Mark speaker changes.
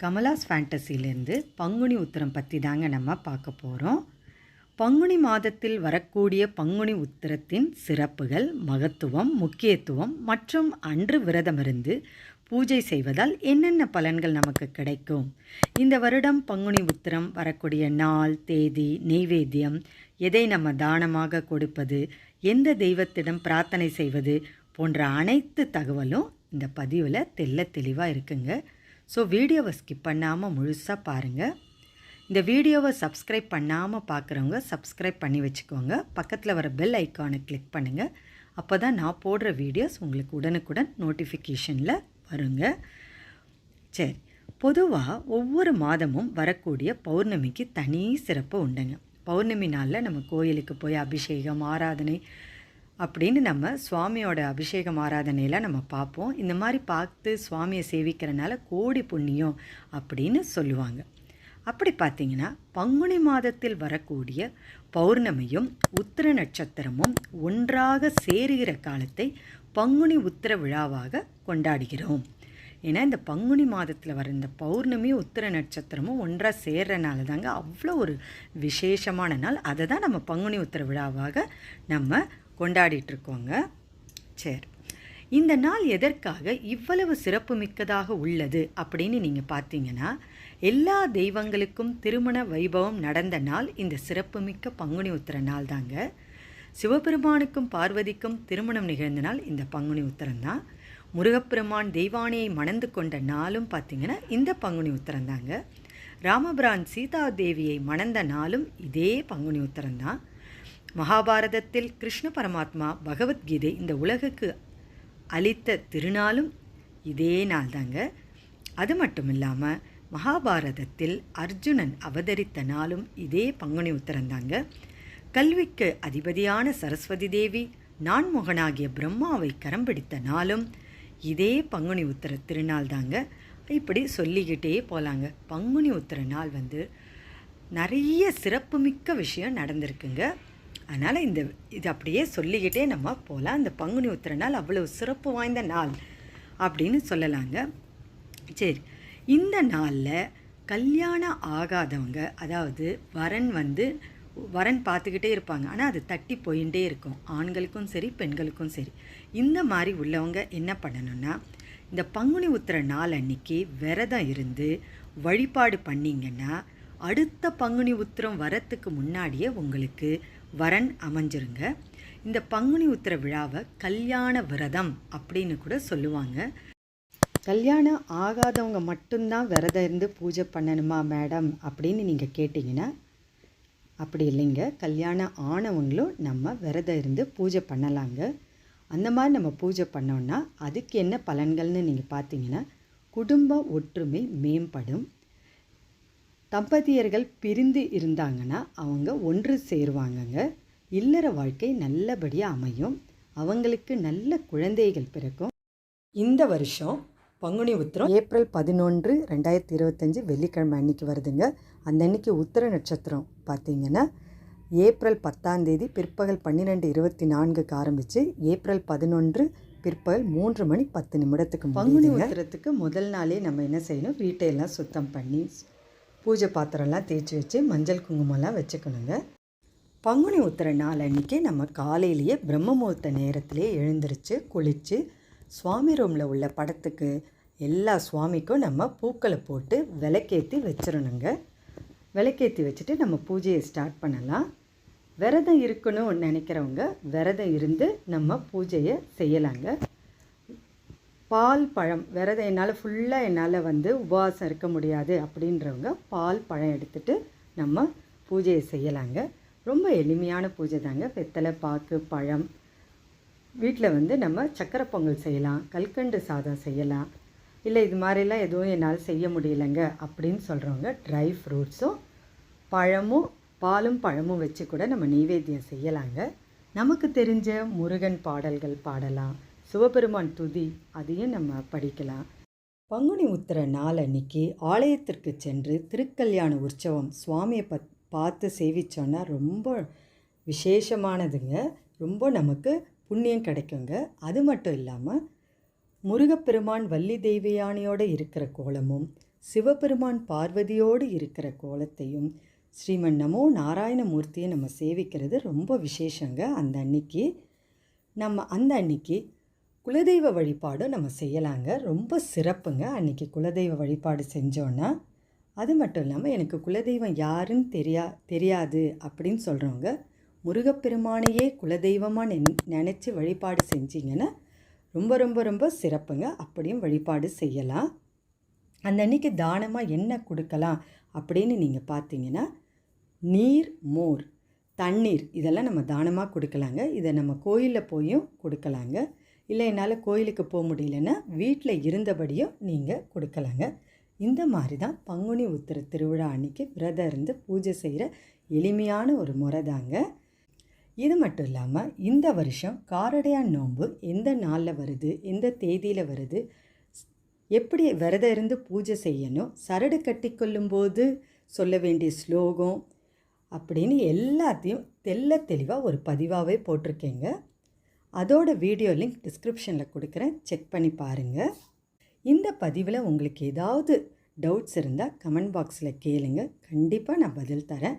Speaker 1: கமலாஸ் ஃபேண்டசிலேருந்து பங்குனி உத்திரம் பற்றி தாங்க நம்ம பார்க்க போகிறோம் பங்குனி மாதத்தில் வரக்கூடிய பங்குனி உத்திரத்தின் சிறப்புகள் மகத்துவம் முக்கியத்துவம் மற்றும் அன்று விரதமிருந்து பூஜை செய்வதால் என்னென்ன பலன்கள் நமக்கு கிடைக்கும்? இந்த வருடம் பங்குனி உத்திரம் வரக்கூடிய நாள் தேதி நெய்வேத்தியம் எதை நம்ம தானமாக கொடுப்பது எந்த தெய்வத்திடம் பிரார்த்தனை செய்வது போன்ற அனைத்து தகவலும் இந்த பதிவில் தெள்ள தெளிவாக இருக்குங்க. ஸோ வீடியோவை ஸ்கிப் பண்ணாமல் முழுசாக பாருங்கள் இந்த வீடியோவை சப்ஸ்கிரைப் பண்ணாமல் பார்க்குறவங்க சப்ஸ்கிரைப் பண்ணி வச்சுக்கோங்க. பக்கத்தில் வர பெல் ஐக்கானை கிளிக் பண்ணுங்கள் அப்போ தான் நான் போடுற வீடியோஸ் உங்களுக்கு உடனுக்குடன் நோட்டிஃபிகேஷனில் வருங்க சரி பொதுவாக ஒவ்வொரு மாதமும் வரக்கூடிய பௌர்ணமிக்கு தனி சிறப்பு உண்டுங்க. பௌர்ணமி நாளில் நம்ம கோயிலுக்கு போய் அபிஷேகம் ஆராதனை அப்படின்னு நம்ம சுவாமியோட அபிஷேகம் ஆராதனையெல்லாம் நம்ம பார்ப்போம். இந்த மாதிரி பார்த்து சுவாமியை சேவிக்கிறனால கோடி புண்ணியம் அப்படின்னு சொல்லுவாங்க. அப்படி பார்த்தீங்கன்னா பங்குனி மாதத்தில் வரக்கூடிய பௌர்ணமியும் உத்திர நட்சத்திரமும் ஒன்றாக சேருகிற காலத்தை பங்குனி உத்திர விழாவாக கொண்டாடுகிறோம். ஏன்னா இந்த பங்குனி மாதத்தில் வர இந்த பௌர்ணமி உத்திர நட்சத்திரமும் ஒன்றாக சேர்றனால தாங்க அவ்வளோ ஒரு விசேஷமான நாள். அதை தான் நம்ம பங்குனி உத்திர விழாவாக நம்ம கொண்டாடிட்டுருக்கோங்க. சரி. இந்த நாள் எதற்காக இவ்வளவு சிறப்பு மிக்கதாக உள்ளது அப்படின்னு நீங்கள் பார்த்தீங்கன்னா எல்லா தெய்வங்களுக்கும் திருமண வைபவம் நடந்த நாள் இந்த சிறப்புமிக்க பங்குனி உத்திர நாள் தாங்க சிவபெருமானுக்கும் பார்வதிக்கும் திருமணம் நிகழ்ந்த நாள் இந்த பங்குனி உத்திரம் தான் முருகப்பெருமான் தெய்வானையை மணந்து கொண்ட நாளும் பார்த்திங்கன்னா இந்த பங்குனி உத்திரம் தாங்க ராமபிரான் சீதா தேவியை மணந்த நாளும் இதே பங்குனி உத்திரம் தான் மகாபாரதத்தில் கிருஷ்ண பரமாத்மா பகவத்கீதை இந்த உலகுக்கு அளித்த திருநாளும் இதே நாள் தாங்க அது மட்டும் இல்லாமல் மகாபாரதத்தில் அர்ஜுனன் அவதரித்த நாளும் இதே பங்குனி உத்தரந்தாங்க கல்விக்கு அதிபதியான சரஸ்வதி தேவி நான்முகனாகிய பிரம்மாவை கரம் பிடித்த நாளும் இதே பங்குனி உத்தர திருநாள் தாங்க இப்படி சொல்லிக்கிட்டே போகலாங்க பங்குனி உத்தர நாள் வந்து நிறைய சிறப்புமிக்க விஷயம் நடந்திருக்குங்க. அதனால் இந்த இது அப்படியே சொல்லிக்கிட்டே நம்ம போகலாம் இந்த பங்குனி உத்திர நாள் அவ்வளோ சிறப்பு வாய்ந்த நாள் அப்படின்னு சொல்லலாங்க. சரி இந்த நாளில் கல்யாணம் ஆகாதவங்க அதாவது வரன் வந்து வரன் பார்த்துக்கிட்டே இருப்பாங்க. ஆனால் அது தட்டி போயிட்டே இருக்கும். ஆண்களுக்கும் சரி பெண்களுக்கும் சரி. இந்த மாதிரி உள்ளவங்க என்ன பண்ணணும்னா இந்த பங்குனி உத்திர நாள் அன்னைக்கு விரதம் இருந்து வழிபாடு பண்ணிங்கன்னா அடுத்த பங்குனி உத்திரம் வரத்துக்கு முன்னாடியே உங்களுக்கு வரன் அமைஞ்சிருங்க. இந்த பங்குனி உத்திர விழாவை கல்யாண விரதம் அப்படின்னு கூட சொல்லுவாங்க. கல்யாணம் ஆகாதவங்க மட்டும்தான் விரதம் இருந்து பூஜை பண்ணணுமா மேடம் அப்படின்னு நீங்கள் கேட்டிங்கன்னா அப்படி இல்லைங்க. கல்யாணம் ஆனவங்களும் நம்ம விரதம் இருந்து பூஜை பண்ணலாங்க. அந்த மாதிரி நம்ம பூஜை பண்ணோன்னா அதுக்கு என்ன பலன்கள்னு நீங்கள் பார்த்தீங்கன்னா குடும்ப ஒற்றுமை மேம்படும். தம்பதியர்கள் பிரிந்து இருந்தாங்கன்னா அவங்க ஒன்று சேருவாங்கங்க. இல்லற வாழ்க்கை நல்லபடியாக அமையும். அவங்களுக்கு நல்ல குழந்தைகள் பிறக்கும். இந்த வருஷம் பங்குனி உத்திரம். ஏப்ரல் பதினொன்று ரெண்டாயிரத்தி இருபத்தஞ்சி வெள்ளிக்கிழமை அன்னைக்கு வருதுங்க. அந்த அன்னைக்கு உத்திர நட்சத்திரம் பார்த்தீங்கன்னா ஏப்ரல் பத்தாம் தேதி பிற்பகல் பன்னிரெண்டு இருபத்தி நான்குக்கு ஆரம்பித்து ஏப்ரல் பதினொன்று பிற்பகல் மூன்று மணி பத்து நிமிடத்துக்கு பங்குனி உத்திரத்துக்கு முதல் நாளே நம்ம என்ன செய்யணும்? வீட்டையெல்லாம் சுத்தம் பண்ணி பூஜை பாத்திரம்லாம் தேய்ச்சி வச்சு மஞ்சள் குங்குமம்லாம் வச்சுக்கணுங்க. பங்குனி உத்திர நாள் அன்றைக்கி நம்ம காலையிலேயே பிரம்ம முகூர்த்த நேரத்திலே எழுந்திரிச்சு குளித்து சுவாமி ரூமில் உள்ள படத்துக்கு எல்லா சுவாமிக்கும் நம்ம பூக்களை போட்டு விளக்கேற்றி வச்சிடணுங்க விளக்கேற்றி வச்சுட்டு நம்ம பூஜையை ஸ்டார்ட் பண்ணலாம். விரதம் இருக்கணும்னு நினைக்கிறவங்க விரதம் இருந்து நம்ம பூஜையை செய்யலாங்க. பால் பழம் விரதம் என்னால் ஃபுல்லாக என்னால் வந்து உபவாசம் இருக்க முடியாது அப்படின்றவங்க பால் பழம் எடுத்துகிட்டு நம்ம பூஜையை செய்யலாங்க. ரொம்ப எளிமையான பூஜை தாங்க வெத்தலை பாக்கு பழம் வீட்டில் வந்து நம்ம சக்கரை பொங்கல் செய்யலாம் கல்கண்டு சாதம் செய்யலாம். இல்லை இது மாதிரிலாம் எதுவும் என்னால் செய்ய முடியலைங்க அப்படின்னு சொல்கிறவங்க ட்ரை ஃப்ரூட்ஸும் பழமும் பாலும் பழமும் வச்சு கூட நம்ம நெய்வேத்தியம் செய்யலாங்க. நமக்கு தெரிஞ்ச முருகன் பாடல்கள் பாடலாம் சிவபெருமான் துதி அதையும் நம்ம படிக்கலாம். பங்குனி உத்திர நாள் அன்னைக்கு ஆலயத்திற்கு சென்று திருக்கல்யாண உற்சவம் சுவாமியை பத் பார்த்து சேவிச்சோன்னா ரொம்ப விசேஷமானதுங்க. ரொம்ப நமக்கு புண்ணியம் கிடைக்குங்க. அது மட்டும் இல்லாமல் முருகப்பெருமான் வள்ளி தெய்வயானியோடு இருக்கிற கோலமும் சிவபெருமான் பார்வதியோடு இருக்கிற கோலத்தையும் ஸ்ரீமன் நமோ நாராயணமூர்த்தியை நம்ம சேவிக்கிறது ரொம்ப விசேஷங்க. அந்த அன்னைக்கு நம்ம அந்த அன்னைக்கு குலதெய்வ வழிபாடும் நம்ம செய்யலாங்க. ரொம்ப சிறப்புங்க. அன்னைக்கு குலதெய்வ வழிபாடு செஞ்சோன்னா அது மட்டும் இல்லாமல் எனக்கு குலதெய்வம் யாருன்னு தெரியா தெரியாது அப்படின்னு சொல்கிறவங்க முருகப்பெருமானையே குலதெய்வமாக நென் நினச்சி வழிபாடு செஞ்சிங்கன்னா ரொம்ப ரொம்ப ரொம்ப சிறப்புங்க. அப்படியும் வழிபாடு செய்யலாம். அந்த அன்னைக்கு தானமாக என்ன கொடுக்கலாம் அப்படின்னு நீங்கள் பார்த்தீங்கன்னா நீர் மோர் தண்ணீர் இதெல்லாம் நம்ம தானமாக கொடுக்கலாங்க. இதை நம்ம கோயிலில் போயும் கொடுக்கலாங்க. இல்லை என்னால் கோயிலுக்கு போக முடியலன்னா வீட்டில் இருந்தபடியும் நீங்கள் கொடுக்கலாங்க. இந்த மாதிரி தான் பங்குனி உத்திர திருவிழா அன்னைக்கு விரதம் இருந்து பூஜை செய்கிற எளிமையான ஒரு முறை தாங்க. இது மட்டும் இல்லாமல் இந்த வருஷம் காரடையான் நோன்பு எந்த நாளில் வருது எந்த தேதியில் வருது எப்படி விரதம் இருந்து பூஜை செய்யணும் சரடு கட்டி கொள்ளும்போது சொல்ல வேண்டிய ஸ்லோகம் அப்படின்னு எல்லாத்தையும் தெல்ல தெளிவாக ஒரு பதிவாகவே போட்டிருக்கேங்க. அதோட வீடியோ லிங்க் டிஸ்கிரிப்ஷனில் கொடுக்குறேன். செக் பண்ணி பாருங்கள் இந்த பதிவில் உங்களுக்கு ஏதாவது டவுட்ஸ் இருந்தால் கமெண்ட் பாக்ஸில் கேளுங்க. கண்டிப்பாக நான் பதில் தரேன்.